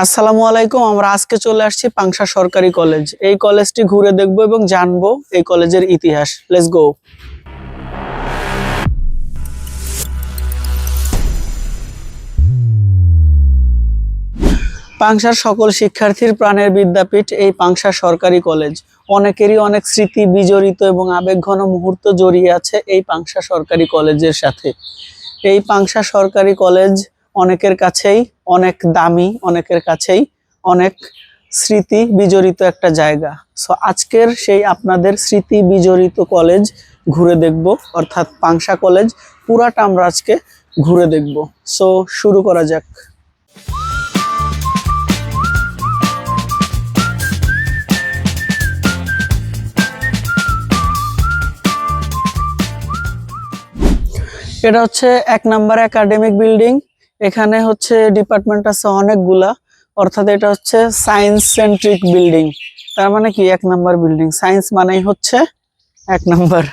আসসালামু আলাইকুম, আমরা আজকে চলে আসছি পাংশা সরকারি কলেজ। এই কলেজটি ঘুরে দেখব এবং জানব এই কলেজের ইতিহাস। লেটস গো পাংশার সকল শিক্ষার্থীর প্রাণের বিদ্যাপীঠ এই পাংশা সরকারি কলেজ। অনেকেরই অনেক স্মৃতি বিজড়িত এবং আবেগঘন মুহূর্ত জড়িয়ে আছে এই পাংশা সরকারি কলেজের সাথে। এই পাংশা সরকারি কলেজ অনেকের কাছেই অনেক দামি, অনেকের কাছেই অনেক স্মৃতি বিজড়িত একটা জায়গা। সো আজকের সেই আপনাদের স্মৃতি বিজড়িত কলেজ ঘুরে দেখব, অর্থাৎ পাংশা কলেজ পুরাটা আমরা আজকে ঘুরে দেখব। সো শুরু করা যাক। এটা হচ্ছে এক নাম্বার একাডেমিক বিল্ডিং এখানে হচ্ছে ডিপার্টমেন্ট আছে অনেকগুলা। অর্থাৎ এটা হচ্ছে সায়েন্স সেন্ট্রিক বিল্ডিং তার মানে কি? এক নাম্বার বিল্ডিং সায়েন্স মানেই হচ্ছে এক নাম্বার.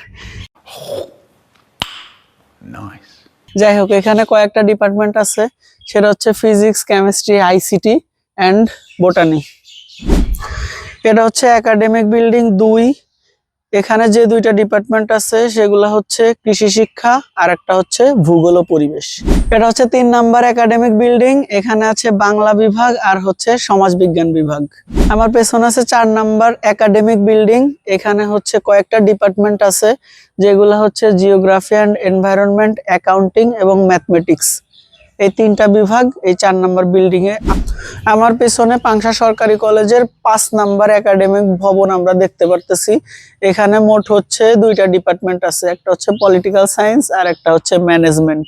যাই হোক এখানে কয়েকটা ডিপার্টমেন্ট আছে। সেটা হচ্ছে physics chemistry ICT and botany এটা হচ্ছে একাডেমিক বিল্ডিং দুই। এখানে যে দুইটা ডিপার্টমেন্ট আছে, সেগুলো হচ্ছে কৃষি শিক্ষা আর একটা হচ্ছে ভূগোল ও পরিবেশ। এটা হচ্ছে তিন নাম্বার একাডেমিক বিল্ডিং এখানে আছে বাংলা বিভাগ আর হচ্ছে সমাজ বিজ্ঞান বিভাগ। আমার পেছনে আছে চার নাম্বার একাডেমিক বিল্ডিং এখানে হচ্ছে কয়েকটা ডিপার্টমেন্ট আছে, যেগুলো হচ্ছে জিওগ্রাফি অ্যান্ড এনভায়রনমেন্ট অ্যাকাউন্টিং এবং ম্যাথমেটিক্স এই তিনটা বিভাগ, এই চার নম্বর বিল্ডিং এ। আমার পেছনে পাংশা সরকারি কলেজের পাঁচ নাম্বার একাডেমিক ভবন আমরা দেখতে পারতেছি। এখানে মোট হচ্ছে দুইটা ডিপার্টমেন্ট আছে, একটা হচ্ছে পলিটিক্যাল সায়েন্স আর একটা হচ্ছে ম্যানেজমেন্ট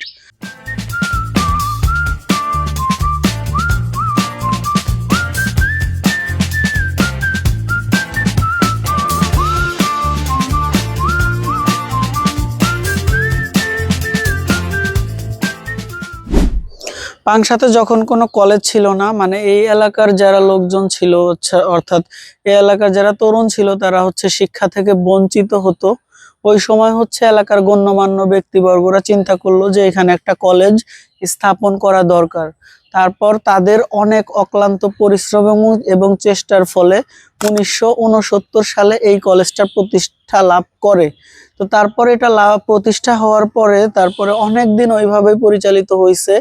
পাংশাতে যখন কোনো কলেজ ছিল না মানে এই এলাকার যারা লোকজন ছিল অর্থাৎ এই এলাকার যারা তরুণ ছিল, তারা হচ্ছে শিক্ষা থেকে বঞ্চিত হতো। ওই সময় হচ্ছে এলাকার গণ্যমান্য ব্যক্তিবর্গরা চিন্তা করল যে এখানে একটা কলেজ স্থাপন করা দরকার। তারপর তাদের অনেক অক্লান্ত পরিশ্রম এবং- চেষ্টার ফলে উনিশশো উনসত্তর সালে এই কলেজটা প্রতিষ্ঠা লাভ করে। তো তারপরে এটা লাভ প্রতিষ্ঠা হওয়ার পরে, তারপরে অনেক দিন ওইভাবেই পরিচালিত হয়েছে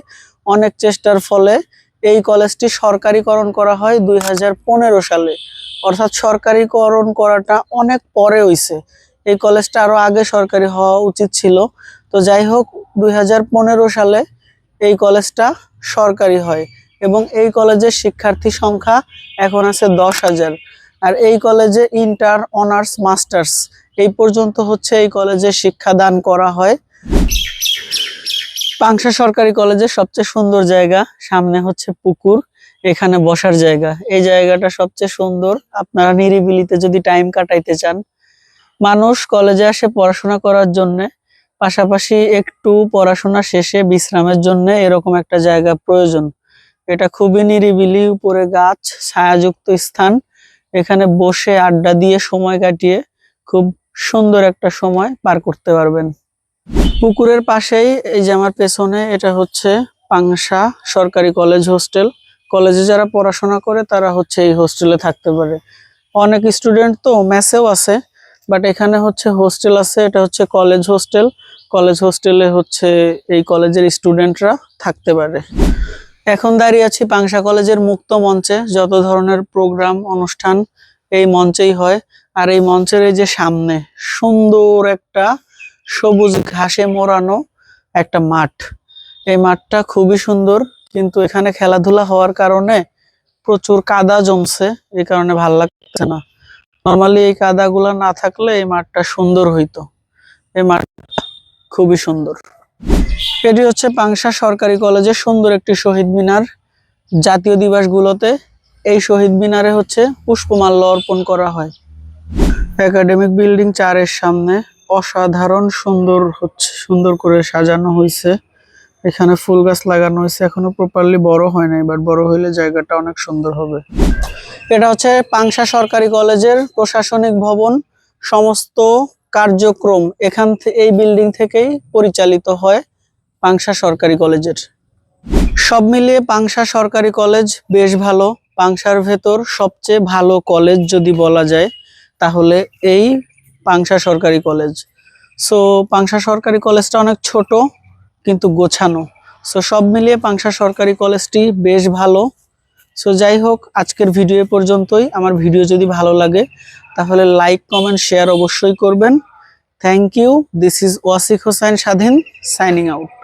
অনেক চেষ্টার ফলে এই কলেজটি সরকারিকরণ করা হয় দুই হাজার পনেরো সালে। অর্থাৎ সরকারিকরণ করাটা অনেক পরে হইছে। এই কলেজটা আরও আগে সরকারি হওয়া উচিত ছিল। তো যাই হোক, দুই হাজার পনেরো সালে এই কলেজটা সরকারি হয় এবং এই কলেজের শিক্ষার্থী সংখ্যা এখন আছে দশ হাজার। আর এই কলেজে ইন্টার অনার্স মাস্টার্স, এই পর্যন্ত হচ্ছে এই কলেজে শিক্ষাদান করা হয়। পাংশা সরকারি কলেজের সবচেয়ে সুন্দর জায়গা সামনে হচ্ছে পুকুর, এখানে বসার জায়গা। এই জায়গাটা সবচেয়ে সুন্দর। আপনারা নিরিবিলিতে যদি টাইম কাটাইতে চান, মানুষ কলেজে আসে পড়াশোনা করার জন্য, পাশাপাশি একটু পড়াশোনা শেষে বিশ্রামের জন্য এরকম একটা জায়গা প্রয়োজন। এটা খুবই নিরিবিলি, উপরে গাছ, ছায়াযুক্ত স্থান। এখানে বসে আড্ডা দিয়ে সময় কাটিয়ে খুব সুন্দর একটা সময় পার করতে পারবেন। পুকুরের পাশেই, এই যে আমার পেছনে, এটা হচ্ছে পাংশা সরকারি কলেজ হোস্টেল। কলেজে যারা পড়াশোনা করে, তারা হচ্ছে এই হোস্টেলে থাকতে পারে। অনেক স্টুডেন্ট তো মেসেও আছে, বাট এখানে হচ্ছে হোস্টেল আছে, এটা হচ্ছে কলেজ হোস্টেল। কলেজ হোস্টেলে হচ্ছে এই কলেজের স্টুডেন্টরা থাকতে পারে। এখন দাঁড়িয়ে আছি পাংশা কলেজের মুক্ত মঞ্চে। যত ধরনের প্রোগ্রাম, অনুষ্ঠান এই মঞ্চেই হয়। আর এই মঞ্চের এই যে সামনে, সুন্দর একটা সবুজ ঘাসে মোড়ানো একটা মাঠ। এই মাঠটা খুবই সুন্দর, কিন্তু এখানে খেলাধুলা হওয়ার কারণে প্রচুর কাদা জমছে, এই কারণে ভালো লাগছে না। নর্মালি এই কাদাগুলা না থাকলে এই মাঠটা সুন্দর হইতো। এই মাঠ খুবই সুন্দর। এটি হচ্ছে পাংশা সরকারি কলেজের সুন্দর একটি শহীদ মিনার। জাতীয় দিবসগুলোতে এই শহীদ মিনারে হচ্ছে পুষ্পমাল্য অর্পণ করা হয়। একাডেমিক বিল্ডিং চারের সামনে অসাধারণ সুন্দর হচ্ছে, সুন্দর করে সাজানো হয়েছে। এখানে ফুল গাছ লাগানো হয়েছে, এখনও প্রপারলি বড় হয় নাই বাট বড় হইলে জায়গাটা অনেক সুন্দর হবে। এটা হচ্ছে পাংশা সরকারি কলেজের প্রশাসনিক ভবন। সমস্ত কার্যক্রম এখান এই বিল্ডিং থেকেই পরিচালিত হয় পাংশা সরকারি কলেজের। সব মিলিয়ে পাংশা সরকারি কলেজ বেশ ভালো। পাংশার ভেতর সবচেয়ে ভালো কলেজ যদি বলা যায়, তাহলে এই পাংশা সরকারি কলেজ। সো পাংশা সরকারি কলেজটা অনেক ছোট, কিন্তু গোছানো। সো সব মিলিয়ে পাংশা সরকারি কলেজটি বেশ ভালো। সো যাই হোক, আজকের ভিডিও পর্যন্তই। আমার ভিডিও যদি ভালো লাগে, তাহলে লাইক কমেন্ট শেয়ার অবশ্যই করবেন। Thank you this is Wasiq Hossain Swadhin signing out